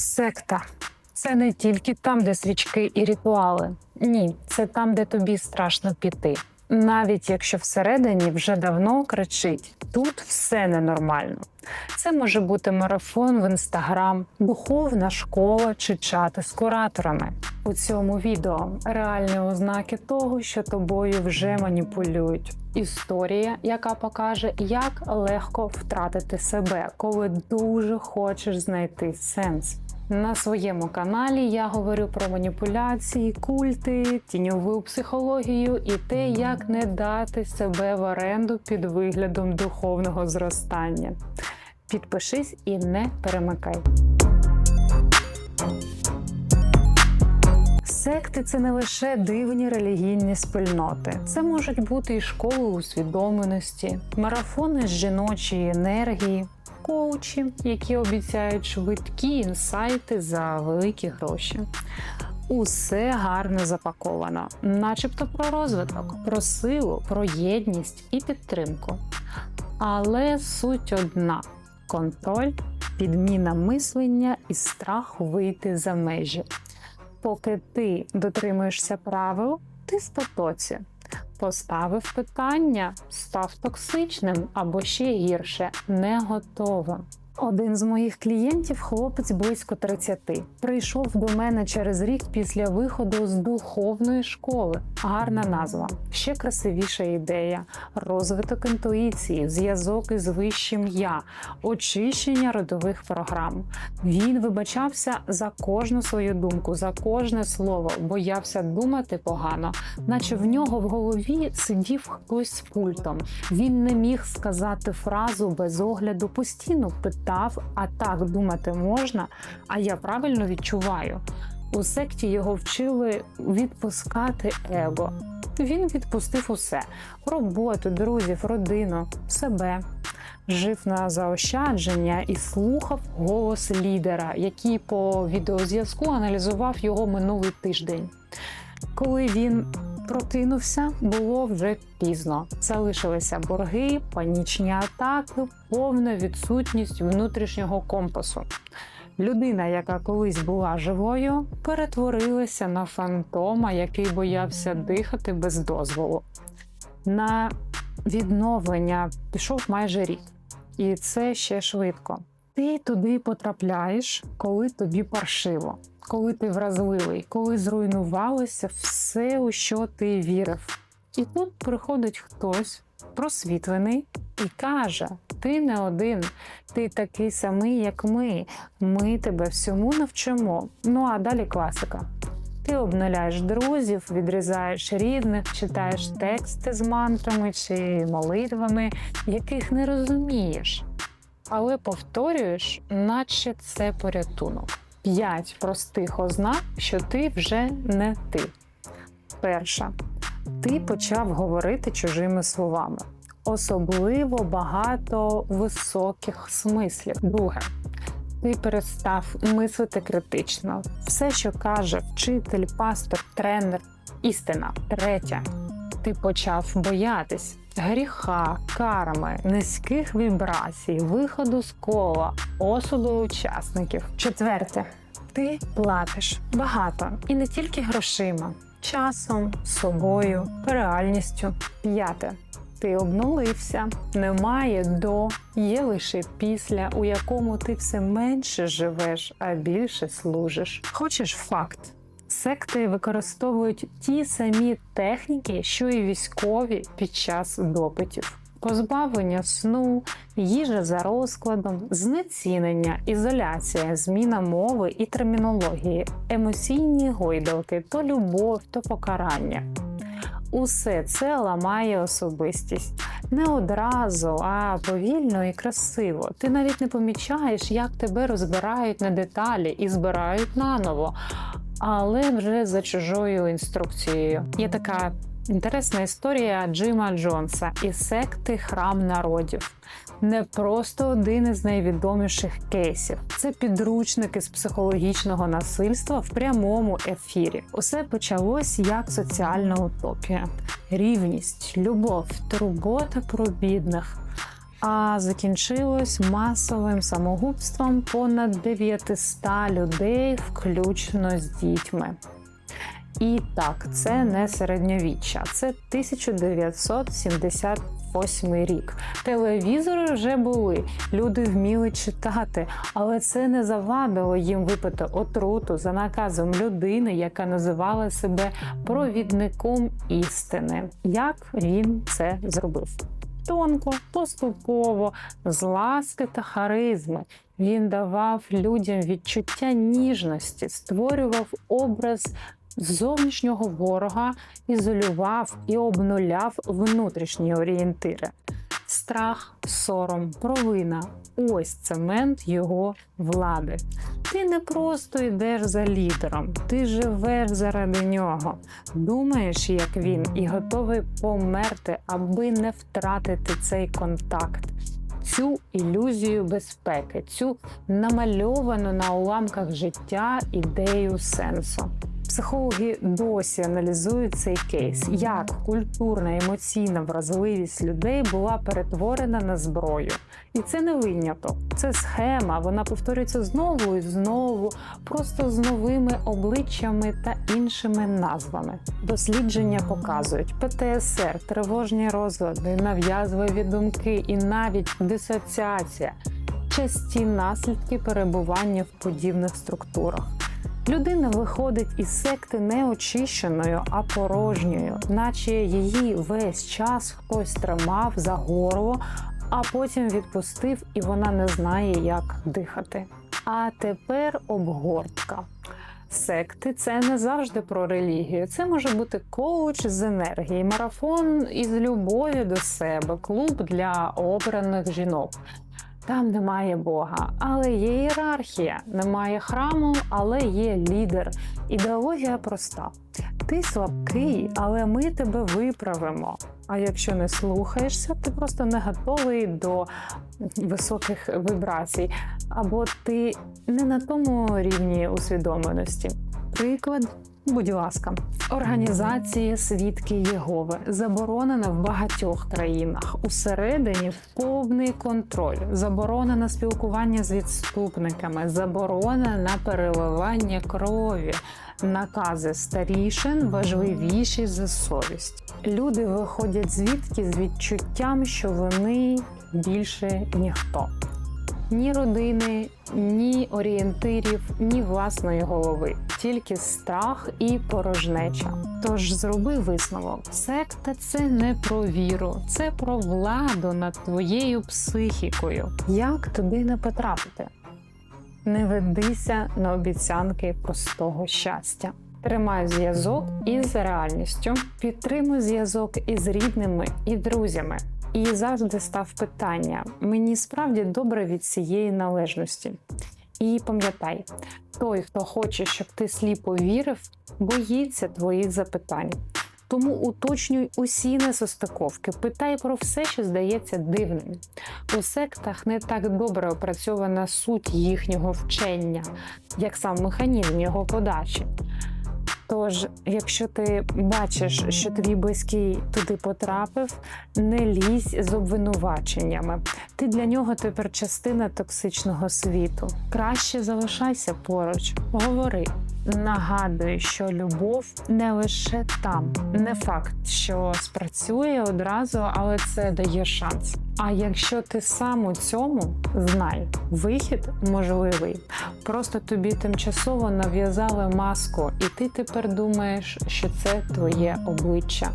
Секта це не тільки там, де свічки і ритуали. Ні, це там, де тобі страшно піти. Навіть якщо всередині вже давно кричить: тут все ненормально. Це може бути марафон в інстаграм, духовна школа чи чати з кураторами. У цьому відео реальні ознаки того, що тобою вже маніпулюють. Історія, яка покаже, як легко втратити себе, коли дуже хочеш знайти сенс. На своєму каналі я говорю про маніпуляції, культи, тіньову психологію і те, як не дати себе в оренду під виглядом духовного зростання. Підпишись і не перемикай. Секти це не лише дивні релігійні спільноти. Це можуть бути і школи усвідомленості, марафони з жіночої енергії, коучі, які обіцяють швидкі інсайти за великі гроші. Усе гарно запаковано, начебто про розвиток, про силу, про єдність і підтримку. Але суть одна: контроль, підміна мислення і страх вийти за межі. Поки ти дотримуєшся правил, ти в потоці. Поставив питання, став токсичним або ще гірше, не готовим. Один з моїх клієнтів, хлопець близько 30, прийшов до мене через рік після виходу з духовної школи. Гарна назва, ще красивіша ідея, розвиток інтуїції, зв'язок із вищим я, очищення родових програм. Він вибачався за кожну свою думку, за кожне слово, боявся думати погано, наче в нього в голові сидів хтось з пультом. Він не міг сказати фразу без огляду, постійно питав, а так думати можна, а я правильно відчуваю. У секті його вчили відпускати его. Він відпустив усе: роботу, друзів, родину, себе. Жив на заощадження і слухав голос лідера, який по відеозв'язку аналізував його минулий тиждень. Коли він прокинувся, було вже пізно. Залишилися борги, панічні атаки, повна відсутність внутрішнього компасу. Людина, яка колись була живою, перетворилася на фантома, який боявся дихати без дозволу. На відновлення пішов майже рік, і це ще швидко. Ти туди потрапляєш, коли тобі паршиво, коли ти вразливий, коли зруйнувалося все, у що ти вірив. І тут приходить хтось просвітлений і каже: ти не один, ти такий самий, як ми. Ми тебе всьому навчимо. Ну а далі класика. Ти обнуляєш друзів, відрізаєш рідних, читаєш тексти з мантрами чи молитвами, яких не розумієш, але повторюєш, наче це порятунок. П'ять простих ознак, що ти вже не ти. Перша. Ти почав говорити чужими словами. Особливо багато високих смислів. Друге. Ти перестав мислити критично. Все, що каже вчитель, пастор, тренер, істина. Третє. Ти почав боятись гріха, карми, низьких вібрацій, виходу з кола, осуду учасників. Четверте. Ти платиш багато і не тільки грошима, часом, собою, реальністю. П'яте. Ти обнулився, немає до, є лише після, у якому ти все менше живеш, а більше служиш. Хочеш факт? Секти використовують ті самі техніки, що і військові під час допитів. Позбавлення сну, їжа за розкладом, знецінення, ізоляція, зміна мови і термінології, емоційні гойдалки, то любов, то покарання. Усе це ламає особистість не одразу, а повільно і красиво. Ти навіть не помічаєш, як тебе розбирають на деталі і збирають наново, але вже за чужою інструкцією. Є така інтересна історія Джима Джонса і секти Храм народів. Не просто один із найвідоміших кейсів. Це підручники з психологічного насильства в прямому ефірі. Усе почалось як соціальна утопія, рівність, любов, турбота про бідних. А закінчилось масовим самогубством понад 900 людей, включно з дітьми. І так, це не середньовіччя, це 1978 рік. Телевізори вже були, люди вміли читати, але це не завадило їм випити отруту за наказом людини, яка називала себе провідником істини. Як він це зробив? Тонко, поступово, з ласки та харизми. Він давав людям відчуття ніжності, створював образ зовнішнього ворога, ізолював і обнуляв внутрішні орієнтири. Страх, сором, провина ось цемент його влади. Ти не просто йдеш за лідером, ти живеш заради нього. Думаєш, як він, і готовий померти, аби не втратити цей контакт. Цю ілюзію безпеки, цю намальовану на уламках життя ідею сенсу. Психологи досі аналізують цей кейс, як культурна емоційна вразливість людей була перетворена на зброю. І це не виняток, це схема. Вона повторюється знову і знову, просто з новими обличчями та іншими назвами. Дослідження показують ПТСР, тривожні розлади, нав'язливі думки і навіть дисоціація часті наслідки перебування в подібних структурах. Людина виходить із секти не очищеною, а порожньою, наче її весь час хтось тримав за горло, а потім відпустив, і вона не знає, як дихати. А тепер обгортка. Секти це не завжди про релігію. Це може бути коуч з енергії, марафон із любові до себе, клуб для обраних жінок. Там немає Бога, але є ієрархія, немає храму, але є лідер. Ідеологія проста. Ти слабкий, але ми тебе виправимо. А якщо не слухаєшся, ти просто не готовий до високих вібрацій, або ти не на тому рівні усвідомленості. Приклад. Будь ласка, організація Свідки Єгови заборонена в багатьох країнах. Усередині повний контроль, заборона на спілкування з відступниками, заборона на переливання крові, накази старішин важливіші за совість. Люди виходять звідки з відчуттям, що вони більше ніхто. Ні родини, ні орієнтирів, ні власної голови, тільки страх і порожнеча. Тож зроби висновок: секта це не про віру, це про владу над твоєю психікою. Як туди не потрапити? Не ведися на обіцянки простого щастя. Тримай зв'язок із реальністю, підтримуй зв'язок із рідними і друзями. І завжди став питання: мені справді добре від цієї належності. І пам'ятай, той, хто хоче, щоб ти сліпо вірив, боїться твоїх запитань. Тому уточнюй усі несостиковки, питай про все, що здається дивним. У сектах не так добре опрацьована суть їхнього вчення, як сам механізм його подачі. Тож, якщо ти бачиш, що твій близький туди потрапив, не лізь з обвинуваченнями. Ти для нього тепер частина токсичного світу. Краще залишайся поруч, говори. Нагадуй, що любов не лише там, не факт, що спрацює одразу, але це дає шанс. А якщо ти сам у цьому, знай, вихід можливий. Просто тобі тимчасово нав'язали маску, і ти тепер думаєш, що це твоє обличчя.